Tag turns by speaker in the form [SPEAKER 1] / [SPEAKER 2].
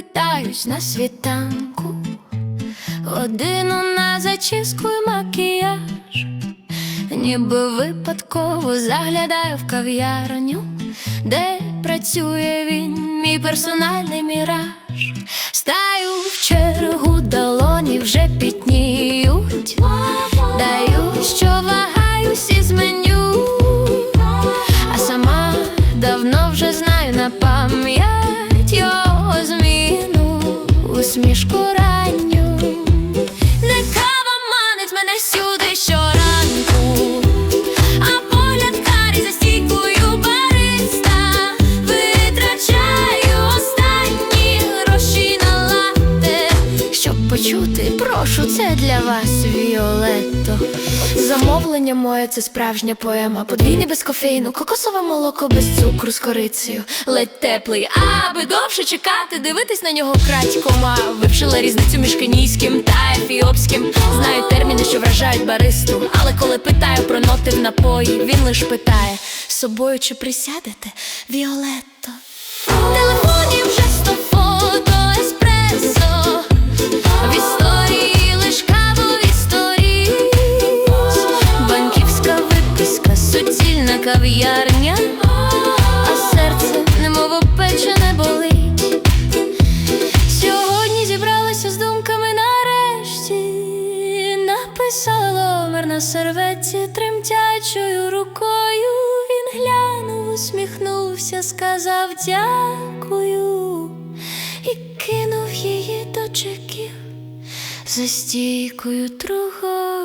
[SPEAKER 1] прокидаюсь на світанку, годину на зачіску й макіяж, ніби випадково заглядаю в кав'ярню, де працює він, мій персональний міраж. Стаю в чергу, долоні вже пітніють, даю, що вагаюсь із меню, а сама давно вже знаю на пам'ять усмішку ранню. Не кава манить мене сюди щоранку, а погляд карі за стійкою бариста витрачаю останні гроші на лате. Щоб почути, прошу, це для вас Віолетто. Замовлення моє це справжня поема. Подвійний без кофеїну, кокосове молоко без цукру з корицею. Ледь теплий, аби довше чекати, дивитись на нього крадькома. Вивчила різницю між кенійським та ефіопським. Знаю терміни, що вражають баристу. Але коли питаю про ноти в напої, він лиш питає: собою чи присядете, Віолетто? В телефоні вже кав'ярня А серце немов опечене болить. Сьогодні зібралася з думками нарешті Написала номер на серветці тремтячою рукою Він глянув, усміхнувся, сказав дякую І кинув її до чеків за стійкою другою